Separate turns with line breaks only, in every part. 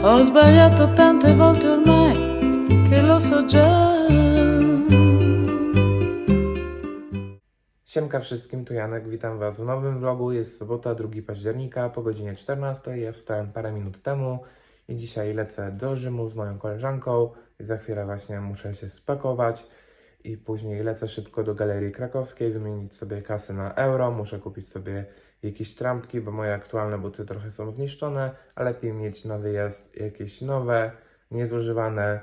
Ho sbagliato tante volte ormai che lo so già.
Siemka wszystkim, tu Janek, witam Was w nowym vlogu. Jest sobota, 2 października po godzinie 14. Ja wstałem parę minut temu i dzisiaj lecę do Rzymu z moją koleżanką. Za chwilę właśnie muszę się spakować i później lecę szybko do Galerii Krakowskiej, wymienić sobie kasy na euro. Muszę kupić sobie jakieś trampki, bo moje aktualne buty trochę są zniszczone, a lepiej mieć na wyjazd jakieś nowe, niezużywane.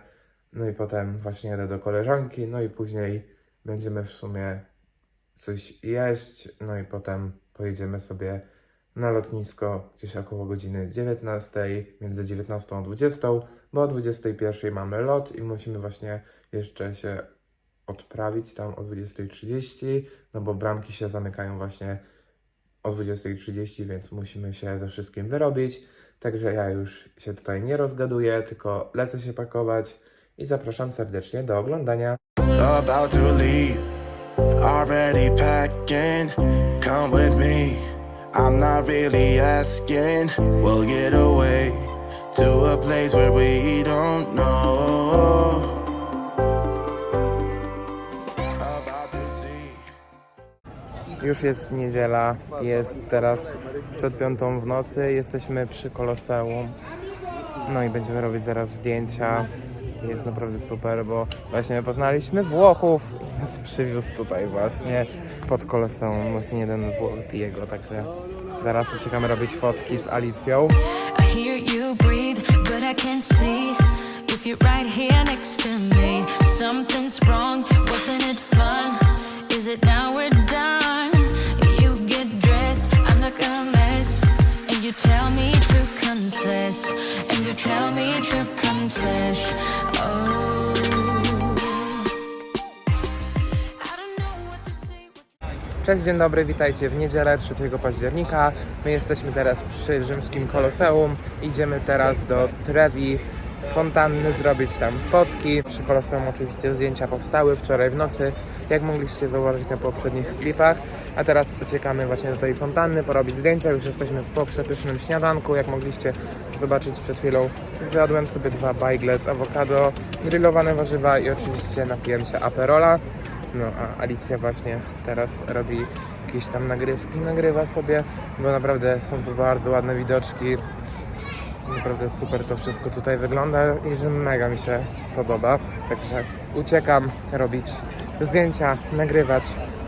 No i potem właśnie jadę do koleżanki, no i później będziemy w sumie coś jeść, no i potem pojedziemy sobie na lotnisko gdzieś około godziny 19, między 19 a 20, bo o 21 mamy lot i musimy właśnie jeszcze się odprawić tam o 20.30, no bo bramki się zamykają właśnie o 20.30, więc musimy się ze wszystkim wyrobić. Także ja już się tutaj nie rozgaduję, tylko lecę się pakować i zapraszam serdecznie do oglądania.
about to leave. Already packing, come with me. I'm not really asking. We'll get away to a place where we don't know.
Już jest niedziela, jest teraz przed piątą w nocy, jesteśmy przy Koloseum. No i będziemy robić zaraz zdjęcia. Jest naprawdę super, bo właśnie poznaliśmy Włochów i nas przywiózł tutaj właśnie pod Koloseum, właśnie jeden Włoch jego, także zaraz uciekamy robić fotki z Alicją.
Is it now confess, and you tell me to confess. Oh.
Cześć, dzień dobry, witajcie w niedzielę 3 października. My jesteśmy teraz przy rzymskim Koloseum. Idziemy teraz do Trevi, fontanny, zrobić tam fotki. Przy Koloseum oczywiście zdjęcia powstały wczoraj w nocy, jak mogliście zauważyć na poprzednich klipach. A teraz uciekamy właśnie do tej fontanny, porobić zdjęcia. Już jesteśmy po przepysznym śniadanku, jak mogliście zobaczyć przed chwilą. Zjadłem sobie dwa bajgle z awokado, grillowane warzywa i oczywiście napiłem się aperola. No a Alicja właśnie teraz robi jakieś tam nagrywki, nagrywa sobie, bo naprawdę są to bardzo ładne widoczki. Naprawdę super to wszystko tutaj wygląda i że mega mi się podoba. Także uciekam robić zdjęcia, nagrywać.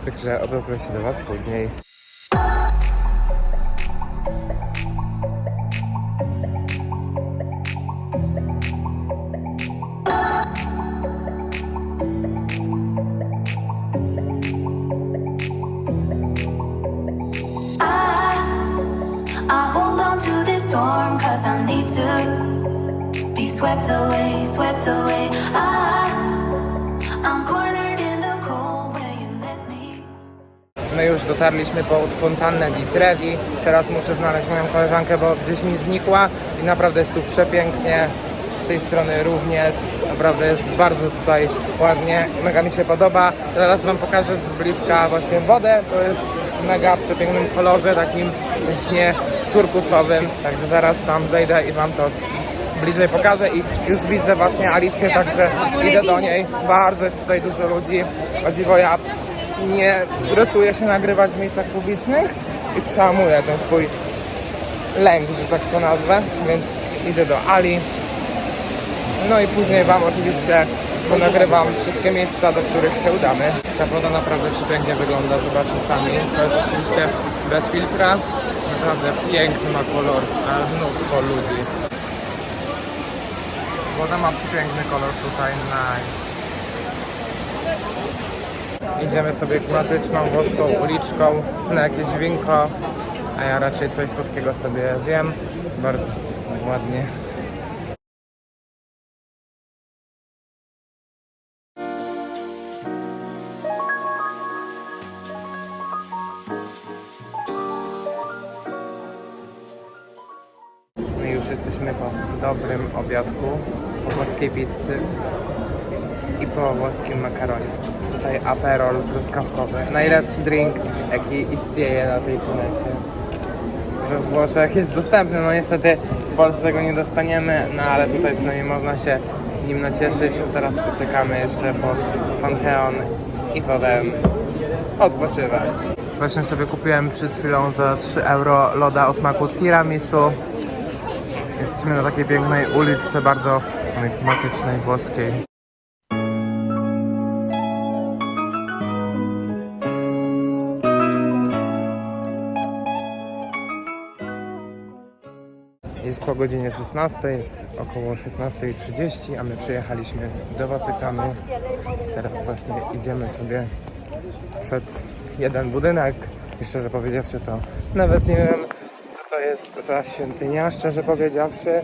Także odezwę się do Was później. My już dotarliśmy pod fontannę di Trevi. Teraz muszę znaleźć moją koleżankę, bo gdzieś mi znikła i naprawdę jest tu przepięknie. Z tej strony również. Naprawdę jest bardzo tutaj ładnie. Mega mi się podoba. Zaraz Wam pokażę z bliska właśnie wodę. To jest w mega przepięknym kolorze, takim właśnie turkusowym. Także zaraz tam zejdę i Wam to bliżej pokażę i już widzę właśnie Alicję, także idę do niej. Bardzo jest tutaj dużo ludzi. O dziwo ja nie stresuję się nagrywać w miejscach publicznych i przełamuję ten swój lęk, że tak to nazwę, więc idę do Ali. No i później Wam oczywiście nagrywam wszystkie miejsca, do których się udamy. Ta woda naprawdę przepięknie wygląda, zobaczcie sami. To jest oczywiście bez filtra. Naprawdę piękny ma kolor, ale mnóstwo ludzi. Woda ma piękny kolor tutaj, nice. Idziemy sobie klimatyczną, włoską uliczką na jakieś winko, a ja raczej coś słodkiego sobie wiem. Bardzo jest ładnie. Jesteśmy po dobrym obiadku, po włoskiej pizzy i po włoskim makaronie. Tutaj aperol truskawkowy. Najlepszy drink, jaki istnieje na tej planecie. We Włoszech jest dostępny, no niestety Polsce go nie dostaniemy, no ale tutaj przynajmniej można się nim nacieszyć. Teraz poczekamy jeszcze pod Panteon i potem odpoczywać. Właśnie sobie kupiłem przed chwilą za 3 euro loda o smaku tiramisu. Jesteśmy na takiej pięknej uliczce, bardzo w sumie klimatycznej, włoskiej. Jest po godzinie 16, jest około 16.30, a my przyjechaliśmy do Watykanu. Teraz właśnie idziemy sobie przed jeden budynek. I szczerze powiedziawszy to nawet nie wiem co to jest za świątynia, szczerze powiedziawszy.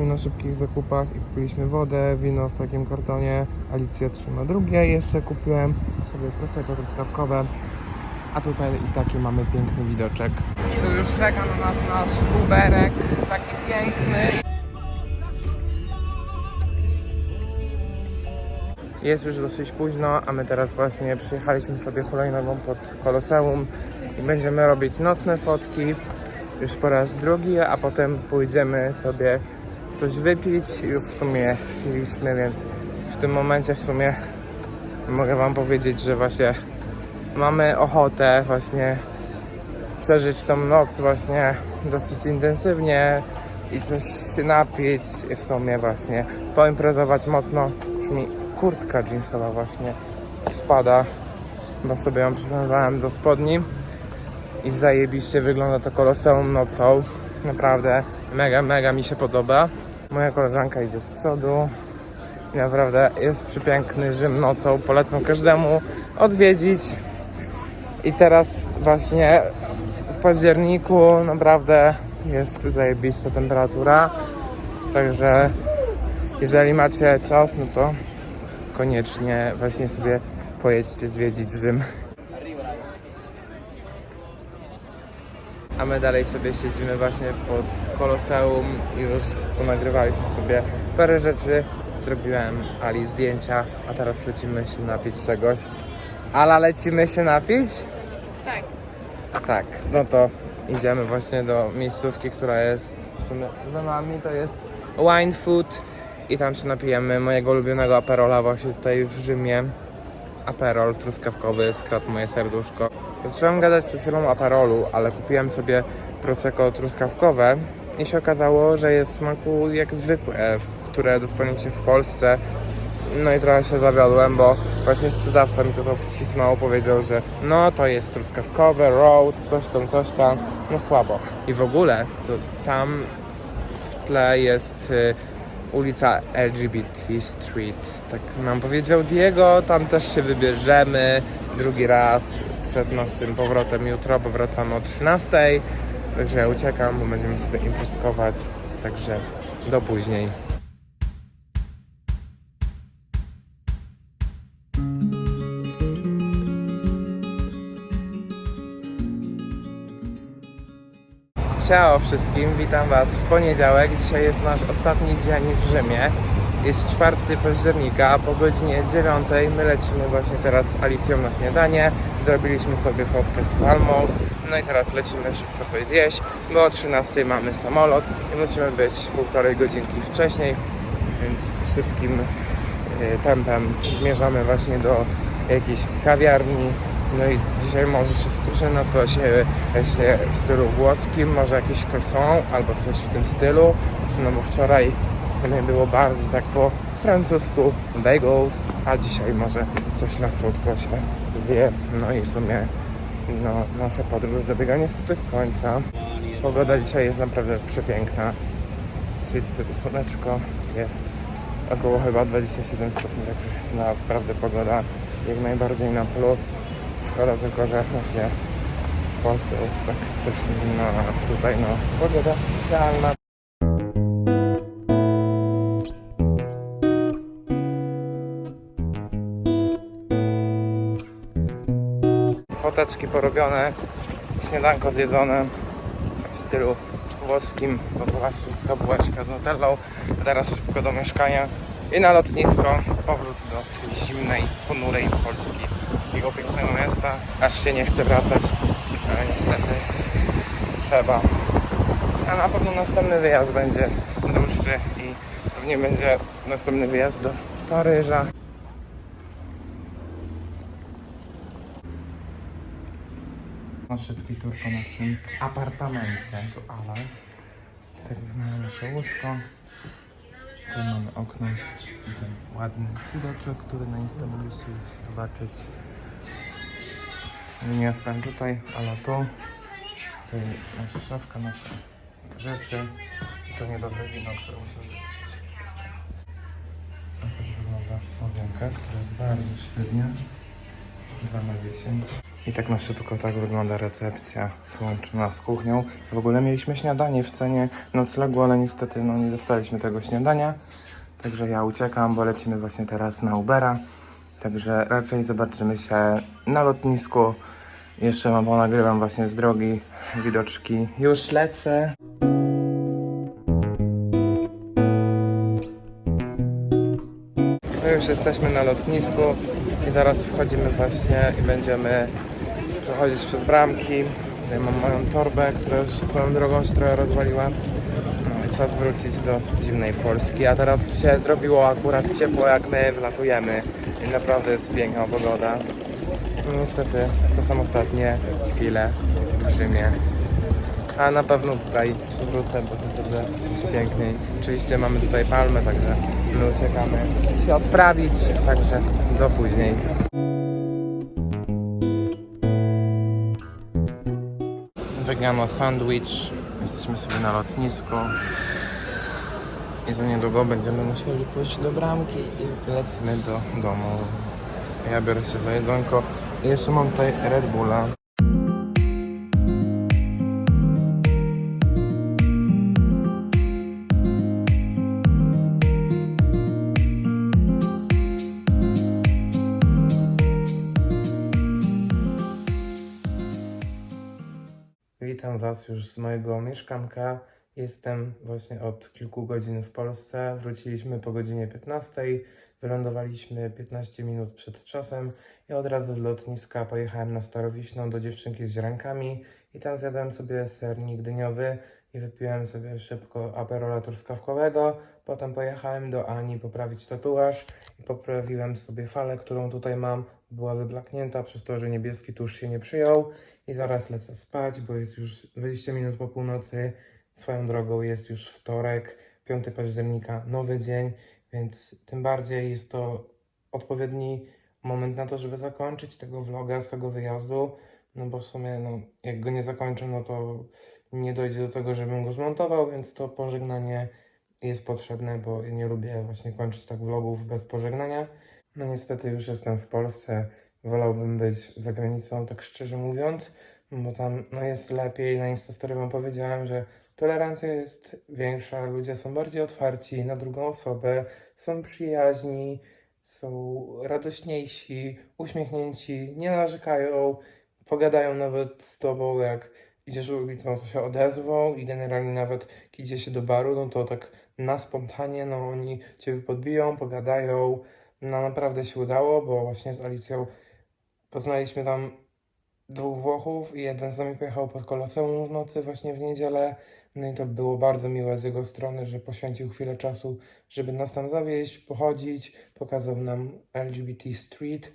Byliśmy na szybkich zakupach i kupiliśmy wodę, wino w takim kartonie. Alicja trzyma drugie. Jeszcze kupiłem sobie prosecco truskawkowe. A tutaj i taki mamy piękny widoczek. Tu już czeka na nas nasz Uberek, taki piękny. Jest już dosyć późno, a my teraz właśnie przyjechaliśmy sobie hulajnogą pod Koloseum i będziemy robić nocne fotki już po raz drugi, a potem pójdziemy sobie coś wypić. Już w sumie piliśmy, więc w tym momencie w sumie mogę Wam powiedzieć, że właśnie mamy ochotę właśnie przeżyć tą noc właśnie dosyć intensywnie i coś się napić i w sumie właśnie poimprezować mocno. Już mi kurtka jeansowa właśnie spada, bo sobie ją przywiązałem do spodni i zajebiście wygląda to koloseum nocą. Naprawdę mega, mega mi się podoba. Moja koleżanka idzie z przodu. Naprawdę jest przepiękny Rzym nocą. Polecam każdemu odwiedzić. I teraz właśnie w październiku naprawdę jest zajebista temperatura. Także jeżeli macie czas, no to koniecznie właśnie sobie pojedźcie zwiedzić Rzym. A my dalej sobie siedzimy właśnie pod Koloseum i już ponagrywaliśmy sobie parę rzeczy. Zrobiłem Ali zdjęcia, a teraz lecimy się napić czegoś. Ala, lecimy się napić?
Tak.
Tak, no to idziemy właśnie do miejscówki, która jest w sumie za nami, to jest Wine Food i tam się napijemy mojego ulubionego aperola właśnie tutaj w Rzymie. Aperol truskawkowy skradł moje serduszko. Zacząłem gadać przed chwilą o aperolu, ale kupiłem sobie prosecco truskawkowe i się okazało, że jest w smaku jak zwykłe, które dostaniecie w Polsce. No i trochę się zawiodłem, bo właśnie sprzedawca mi to, to wcisnął, powiedział, że no to jest truskawkowe, rose, coś tam, coś tam, no słabo. I w ogóle to tam w tle jest y, ulica LGBT Street, tak nam powiedział Diego, tam też się wybierzemy drugi raz przed naszym powrotem jutro, bo wracamy o 13, także ja uciekam, bo będziemy sobie imprezkować, także do później. Ciao wszystkim, witam Was w poniedziałek. Dzisiaj jest nasz ostatni dzień w Rzymie. Jest 4 października, a po godzinie 9 my lecimy właśnie teraz z Alicją na śniadanie. Zrobiliśmy sobie fotkę z palmą. No i teraz lecimy szybko coś zjeść, bo o 13 mamy samolot i musimy być półtorej godzinki wcześniej, więc szybkim y, tempem zmierzamy właśnie do jakiejś kawiarni. No i dzisiaj może się skuszę na coś właśnie w stylu włoskim, może jakiś croissant albo coś w tym stylu. No bo wczoraj mnie było bardziej tak po francusku, bagels, a dzisiaj może coś na słodko się zje. No i w sumie no, nasza podróż dobiega niestety końca. Pogoda dzisiaj jest naprawdę przepiękna. Świeci sobie słoneczko, jest około chyba 27 stopni, także jest naprawdę pogoda jak najbardziej na plus. Szkoda tylko, że właśnie w Polsce jest tak strasznie zimno, a tutaj no pogoda idealna. Foteczki porobione, śniadanko zjedzone w stylu włoskim, bo była słodka bułeczka z nutellą, teraz szybko do mieszkania i na lotnisko, powrót do zimnej, ponurej Polski, takiego pięknego miasta, aż się nie chce wracać, ale niestety trzeba. A na pewno następny wyjazd będzie dłuższy i pewnie będzie następny wyjazd do Paryża. Na szybki tur po naszym apartamencie, tu ale. Tak wygląda nasze łóżko. Tutaj mamy okno i ten ładny widoczek, który na Insta mogliście zobaczyć. Nie spam tutaj, ale tu. Tutaj nasza szafka, nasze rzeczy. I to niedobre wino, które muszę. A tak wygląda łazienka, która jest bardzo średnia. 2 na 10. I tak na szybko tak wygląda recepcja połączona z kuchnią. W ogóle mieliśmy śniadanie w cenie noclegu, ale niestety no, nie dostaliśmy tego śniadania. Także ja uciekam, bo lecimy właśnie teraz na Ubera. Także raczej zobaczymy się na lotnisku. Jeszcze mam, bo nagrywam właśnie z drogi widoczki. Już lecę. My już jesteśmy na lotnisku i zaraz wchodzimy właśnie i będziemy przechodzić przez bramki. Tutaj mam moją torbę, która już swoją drogą się trochę rozwaliła. No i czas wrócić do zimnej Polski. A teraz się zrobiło akurat ciepło jak my wlatujemy i naprawdę jest piękna pogoda. No niestety to są ostatnie chwile w Rzymie. A na pewno tutaj wrócę, bo to jest piękniej. Oczywiście mamy tutaj palmę, także my uciekamy się odprawić, także do później. Wegano sandwich. Jesteśmy sobie na lotnisku. I za niedługo będziemy musieli pójść do bramki i lecimy do domu. Ja biorę się za jedzonko. I jeszcze mam tutaj Red Bulla. Was już z mojego mieszkanka. Jestem właśnie od kilku godzin w Polsce. Wróciliśmy po godzinie 15. Wylądowaliśmy 15 minut przed czasem i od razu z lotniska pojechałem na Starowiśną do dziewczynki z ziarenkami i tam zjadłem sobie sernik dyniowy i wypiłem sobie szybko aperola truskawkowego. Potem pojechałem do Ani poprawić tatuaż i poprawiłem sobie falę, którą tutaj mam. Była wyblaknięta przez to, że niebieski tusz się nie przyjął. I zaraz lecę spać, bo jest już 20 minut po północy. Swoją drogą jest już wtorek, 5 października, nowy dzień, więc tym bardziej jest to odpowiedni moment na to, żeby zakończyć tego vloga z tego wyjazdu. No bo w sumie, no, jak go nie zakończę, no to nie dojdzie do tego, żebym go zmontował, więc to pożegnanie jest potrzebne, bo ja nie lubię właśnie kończyć tak vlogów bez pożegnania. No niestety już jestem w Polsce, wolałbym być za granicą, tak szczerze mówiąc, bo tam no jest lepiej. Na Instastory wam powiedziałem, że tolerancja jest większa, ludzie są bardziej otwarci na drugą osobę, są przyjaźni, są radośniejsi, uśmiechnięci, nie narzekają, pogadają nawet z tobą, jak idziesz ulicą, to się odezwą i generalnie nawet jak idzie się do baru, no to tak na spontanie, no oni ciebie podbiją, pogadają, no naprawdę się udało, bo właśnie z Alicją poznaliśmy tam dwóch Włochów i jeden z nami pojechał pod Koloseum w nocy właśnie w niedzielę. No i to było bardzo miłe z jego strony, że poświęcił chwilę czasu, żeby nas tam zawieźć, pochodzić, pokazał nam LGBT Street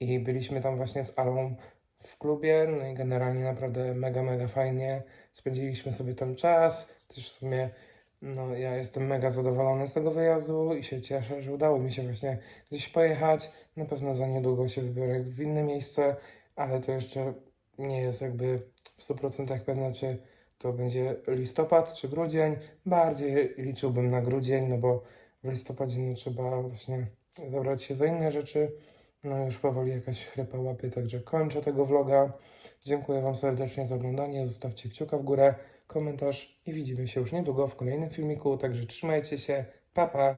i byliśmy tam właśnie z Alą w klubie, no i generalnie naprawdę mega, mega fajnie. Spędziliśmy sobie tam czas, też w sumie no ja jestem mega zadowolony z tego wyjazdu i się cieszę, że udało mi się właśnie gdzieś pojechać. Na pewno za niedługo się wybiorę w inne miejsce, ale to jeszcze nie jest jakby w 100% pewne, czy to będzie listopad czy grudzień. Bardziej liczyłbym na grudzień, no bo w listopadzie no, trzeba właśnie zabrać się za inne rzeczy. No już powoli jakaś chrypa łapie, także kończę tego vloga. Dziękuję Wam serdecznie za oglądanie. Zostawcie kciuka w górę, komentarz i widzimy się już niedługo w kolejnym filmiku. Także trzymajcie się. Pa, pa!